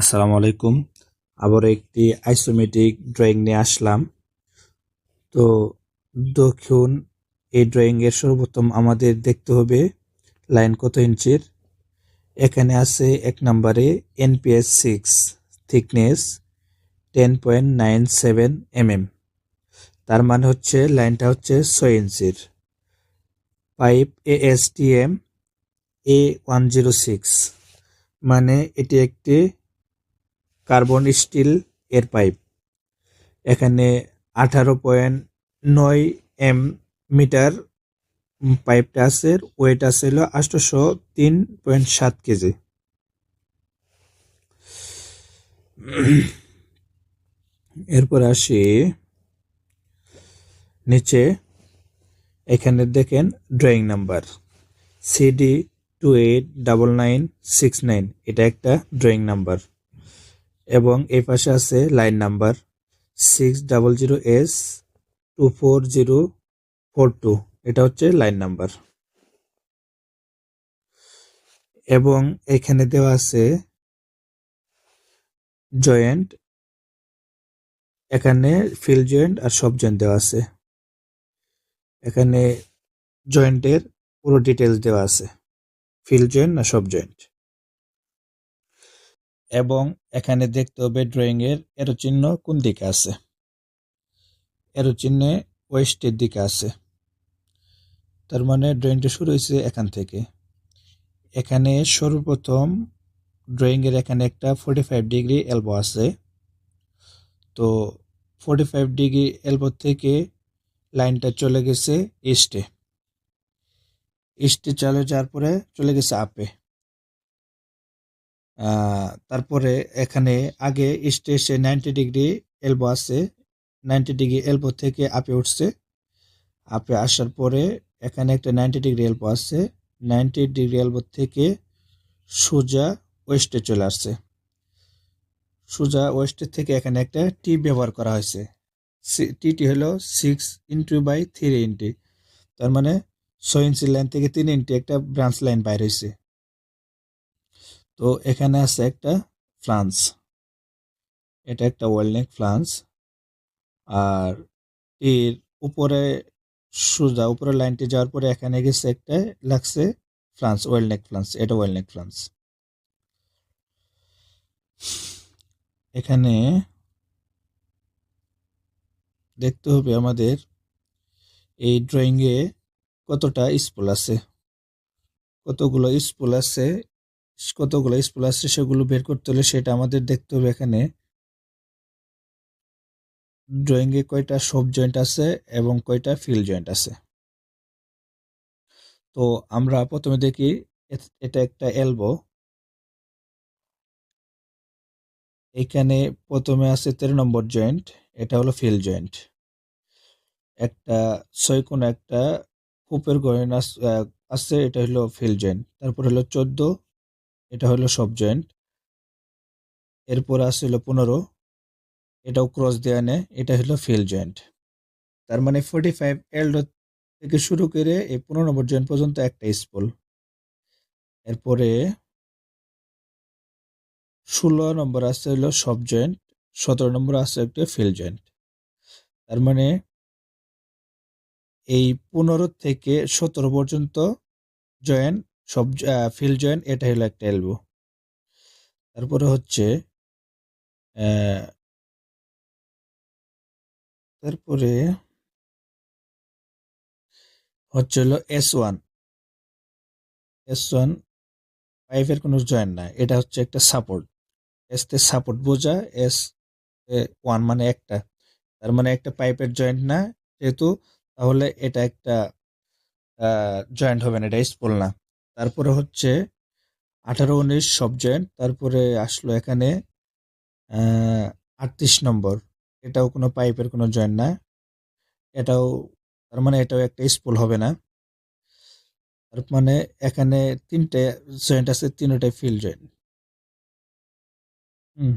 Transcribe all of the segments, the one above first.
আসসালামু আলাইকুম। আবার একটি আইসোমেটিক ড্রয়িং নিয়ে আসলাম। তো দেখুন, এই ড্রয়িং এর সর্বপ্রথম আমাদের দেখতে হবে লাইন কত ইঞ্চির? এখানে আছে এক নম্বরে NPS six thickness ten point nine seven MM তার মানে হচ্ছে লাইনটা হচ্ছে ছয় ইঞ্চির। Pipe ASTM A one zero six মানে এটি একটি কার্বন স্টিল এর পাইপ। এখানে আঠারো পয়েন্ট নয় এম মিটার পাইপটা আছে, ওয়েট আছে হলো আটশোশো তিন পয়েন্ট সাত কেজি। এরপর আসি নিচে। এখানে দেখেন drawing number, CD two eight double nine six nine, এটা একটা ড্রয়িং নাম্বার। এবং এই পাশে আছে line number six double zero S two four zero four two এটা হচ্ছে লাইন নাম্বার। এবং এখানে দেওয়া আছে জয়েন্ট এখানে ফিল জয়েন্ট আর সব জয়েন্ট দেওয়া আছে। এখানে জয়েন্টের পুরো ডিটেলস দেওয়া আছে। ফিল জয়েন্ট না সব জয়েন্ট এবং এখানে দেখতে হবে ড্রয়িংয়ের এর চিহ্ন কোন দিকে আছে। এরো চিহ্নে ওয়েস্টের দিকে আছে। তার মানে ড্রয়িংটা শুরু হয়েছে এখান থেকে। এখানে সর্বপ্রথম ড্রয়িংয়ের এখানে একটা ফোর্টি ফাইভ ডিগ্রি এলবো আছে। তো ফোর্টি ফাইভ ডিগ্রি এলবো থেকে লাইনটা চলে গেছে ইস্টে ইস্টে চলে যাওয়ার পরে চলে গেছে আপে তারপরে এখানে আগে এসে নাইনটি ডিগ্রি এলবো আছে নাইনটি ডিগ্রি এলবো থেকে আপে উঠছে। আপে আসার পরে এখানে একটা নাইনটি ডিগ্রি এলবো আছে নাইনটি ডিগ্রি এলবো থেকে সোজা ওয়েস্টে চলে আসছে। সোজা ওয়েস্টের থেকে এখানে একটা টি ব্যবহার করা হয়েছে। টিটি হলো সিক্স ইন্টু বাই থ্রি ইন্টি তার মানে ছয় ইঞ্চি লাইন থেকে তিন ইঞ্চি একটা ব্রাঞ্চ লাইন বাইর হয়েছে। তো এখানে আছে একটা ফ্লান্স এটা একটা ওয়েলনেক ফ্লান্স আর এর উপরে সোজা উপরে লাইনটি যাওয়ার পরে এখানে গেছে একটা লাগছে ফ্লান্স ওয়েলনেক ফ্লান্স এটা ওয়েলনেক ফ্লান্স এখানে দেখতে হবে আমাদের এই ড্রয়িংয়ে কতটা স্পুল আছে। কতগুলো স্পুল আছে কতগুলো স্পুল আছে সেগুলো বের করতে হলে সেটা আমাদের দেখতে হবে এখানে। ড্রয়িংয়ে কয়টা সব জয়েন্ট আছে এবং কয়টা ফিল জয়েন্ট আছে। তো আমরা প্রথমে দেখি এটা একটা এলবো এখানে প্রথমে আছে তেরো নম্বর জয়েন্ট এটা হলো ফিল জয়েন্ট একটা ছয় কোণ একটা কূপের গয়ন আছে, এটা হলো ফিল জয়েন্ট তারপর হলো চোদ্দ এটা হলো সব জয়েন্ট এরপর আছে হলো পনেরো। এটাও ক্রস দেওয়া নেয় এটা হলো ফিল জয়েন্ট তার মানে ফোর্টি ফাইভ এল থেকে শুরু করে এই পনেরো নম্বর জয়েন্ট পর্যন্ত একটা স্পুল এরপরে ষোলো নম্বর আছে হলো সব জয়েন্ট সতেরো নম্বর আছে একটা ফিল জয়েন্ট তার মানে এই পনেরো থেকে সতেরো পর্যন্ত জয়েন্ট সব ফিল জয়েন্ট এটা হলো একটা এলবো তারপরে হচ্ছে তারপরে হচ্ছে হলো এস ওয়ান এস ওয়ান পাইপের কোনো জয়েন্ট না এটা হচ্ছে একটা সাপোর্ট এস তে সাপোর্ট বোঝা এস ওয়ান মানে একটা। তার মানে একটা পাইপের জয়েন্ট না, যেহেতু তাহলে এটা একটা জয়েন্ট হবে না, এটা স্পুল না। তারপরে হচ্ছে আঠারো উনিশ সব জয়েন্ট তারপরে আসলো এখানে আটত্রিশ নম্বর। এটাও কোনো পাইপের কোনো জয়েন্ট না। এটাও, তার মানে এটাও একটা স্পুল হবে না। তার মানে এখানে তিনটে জয়েন্ট আছে, তিনটাই ফিল জয়েন্ট হুম।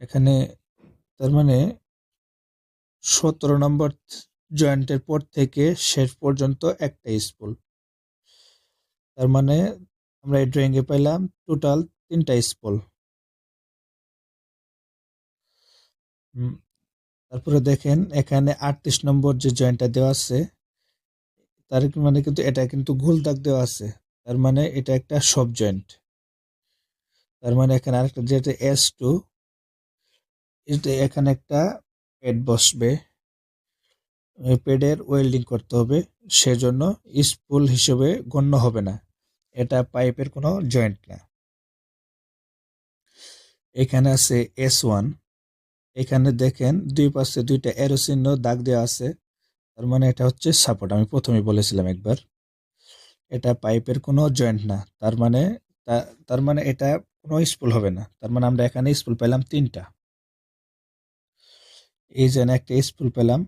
এখানে, তার মানে সতেরো নম্বর জয়েন্টের পর থেকে শেষ পর্যন্ত একটা স্পুল তার মানে আমরা এই ড্রয়িংয়ে পাইলাম টোটাল তিনটা স্পুল তারপরে দেখেন এখানে আটত্রিশ নম্বর যে জয়েন্টটা দেওয়া আছে, তার মানে কিন্তু এটা কিন্তু গোল দাগ দেওয়া আছে, তার মানে এটা একটা সব জয়েন্ট তার মানে এখানে আরেকটা যেটা এস টু এখানে একটা পেড বসবে। পেডের ওয়েল্ডিং করতে হবে, সেজন্য স্পুল হিসেবে গণ্য হবে না। এটা পাইপের কোনো জয়েন্ট না। এখানে আছে এস ওয়ান। এখানে দেখেন দুই পাশে দুইটা এরো দাগ দেওয়া আছে। তার মানে এটা হচ্ছে সাপোর্ট, আমি প্রথমে বলেছিলাম একবার। এটা পাইপের কোনো জয়েন্ট না, তার মানে তার মানে এটা কোনো স্পুল হবে না। তার মানে আমরা এখানে স্পুল পেলাম তিনটা। এই যেন একটা স্পুল পেলাম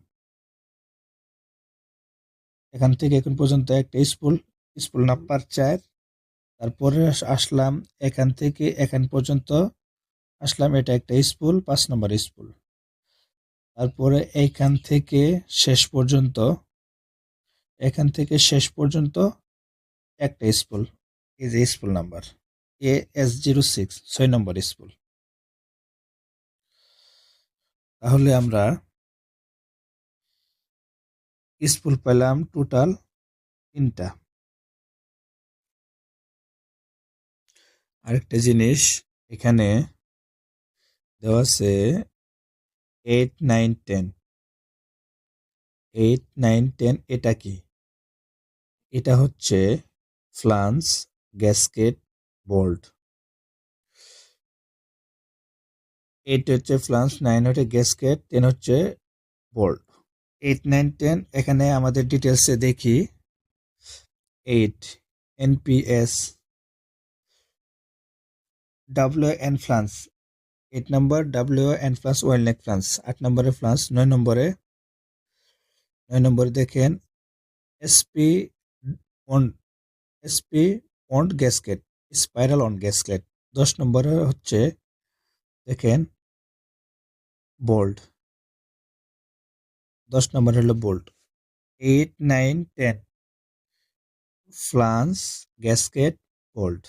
এখান থেকে এখন পর্যন্ত একটা স্পুল স্পুল নাম্বার চার তারপরে আসলাম এখান থেকে, এখান পর্যন্ত আসলাম এটা একটা স্পুল পাঁচ নম্বর স্পুল তারপরে এইখান থেকে শেষ পর্যন্ত, এখান থেকে শেষ পর্যন্ত একটা স্কুল, এই যে school number A S zero six ছয় নম্বর স্কুল। তাহলে আমরা স্কুল পেলাম টোটাল তিনটা। আরেকটা জিনিস এখানে দেওয়া আছে eight nine ten eight nine ten এটা কি? এটা হচ্ছে ফ্লান্স গ্যাসকেট বোল্ট। এইট হচ্ছে ফ্লান্স নাইন হচ্ছে গ্যাসকেট টেন হচ্ছে বোল্ট। এইট নাইন টেন এখানে আমাদের ডিটেলসে দেখি। Eight NPS W N flange eight নম্বর W N flange weld neck flange আট নম্বরে ফ্লান্স নয় নম্বরে নয় নম্বরে দেখেন SP wound SP wound gasket spiral wound gasket দশ নম্বরে হচ্ছে, দেখেন বোল্ড দশ নম্বর হলো bolt. Eight, nine, ten. Flange, gasket, bolt.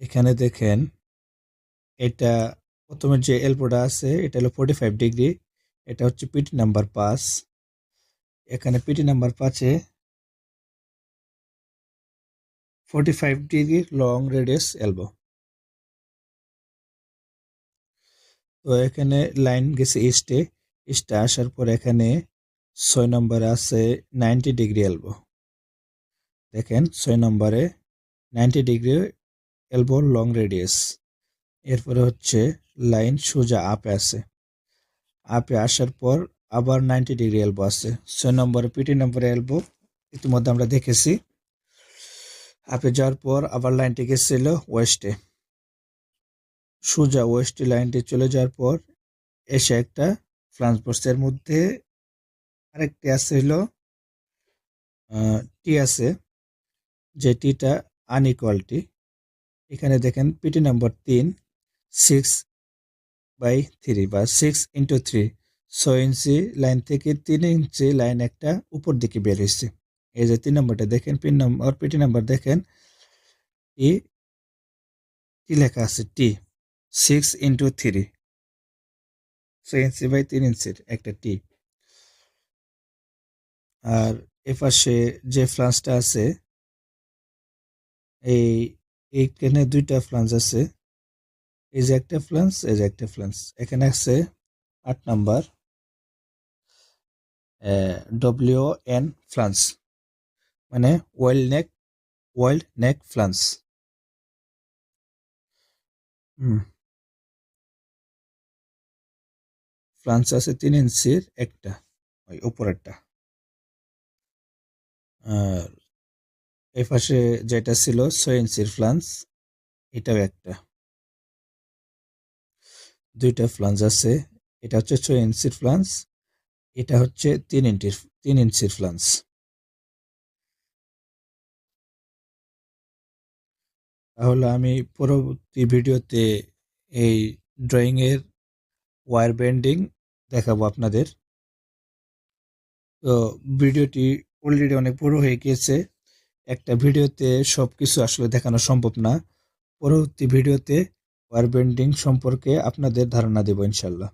এখানে দেখেন, এটা প্রথমে যে এলবোটা আছে, এটা হলো ফোর্টি ফাইভ ডিগ্রি এটা হচ্ছে পিটি নাম্বার পাঁচ এখানে পিটি নাম্বার পাঁচে forty five degree long radius elbow তো এখানে লাইন গেছে ইস্টে ইস্টে আসার পর এখানে ছয় নম্বরে আছে নাইনটি ডিগ্রি এলবো দেখেন ছয় নম্বরে ninety degree elbow long radius এরপরে হচ্ছে লাইন সোজা আপে আছে। আপে আসার পর আবার নাইনটি ডিগ্রি এলবো আছে। ছয় নম্বরে পিটি নম্বরে এলবো ইতিমধ্যে আমরা দেখেছি। আপে যাওয়ার পর আবার লাইনটি গেছিল ওয়েস্টে। সোজা ওয়েস্টে লাইনটি চলে যাওয়ার পর এসে একটা ফ্লান্স বক্সের মধ্যে আরেকটি আছে হলো টি আছে, যে টিটা আনইকুয়ালিটি। এখানে দেখেন পিটি নাম্বার তিন, সিক্স বাই থ্রি বা সিক্স ইন্টু থ্রি। ছয় ইঞ্চি লাইন থেকে তিন ইঞ্চি লাইন একটা উপর দিকে বের হয়েছে। এই যে তিন নম্বরটা দেখেন, পিন নম্বর পিটি নাম্বার দেখেন। টি টি লেখা আছে? টি। সিক্স ইন্টু থ্রি ছয় ইঞ্চি বাই তিন ইঞ্চির একটা টি। আর এপাশে যে ফ্লান্সটা আছে, এই এইখানে দুইটা ফ্লান্স আছে। এই যে একটা ফ্লান্স এই যে একটা ফ্লান্স এখানে আছে আট নাম্বার ডব্লিউ এন ফ্লান্স মানে ওয়াইল্ড নেক ওয়াইল্ড নেক ফ্লান্স। হুম। ফ্লান্স আছে তিন ইঞ্চির একটা, ওই উপরেরটা। আর এই পাশে যেটা ছিল ছয় ইঞ্চির ফ্লান্স, এটাও একটা। দুইটা ফ্লান্স আছে, এটা হচ্ছে ছয় ইঞ্চির ফ্লান্স, এটা হচ্ছে তিন ইঞ্চির তিন ইঞ্চির ফ্লান্স। তাহলে আমি পরবর্তী ভিডিওতে এই ড্রয়িংয়ের ওয়ার বেন্ডিং দেখাবো আপনাদের। তো ভিডিওটি অলরেডি অনেক বড় হয়ে গিয়েছে। একটা ভিডিওতে সব কিছু আসলে দেখানো সম্ভব না। পরবর্তী ভিডিওতে ওয়ার বেন্ডিং সম্পর্কে আপনাদের ধারণা দেব ইনশাল্লাহ।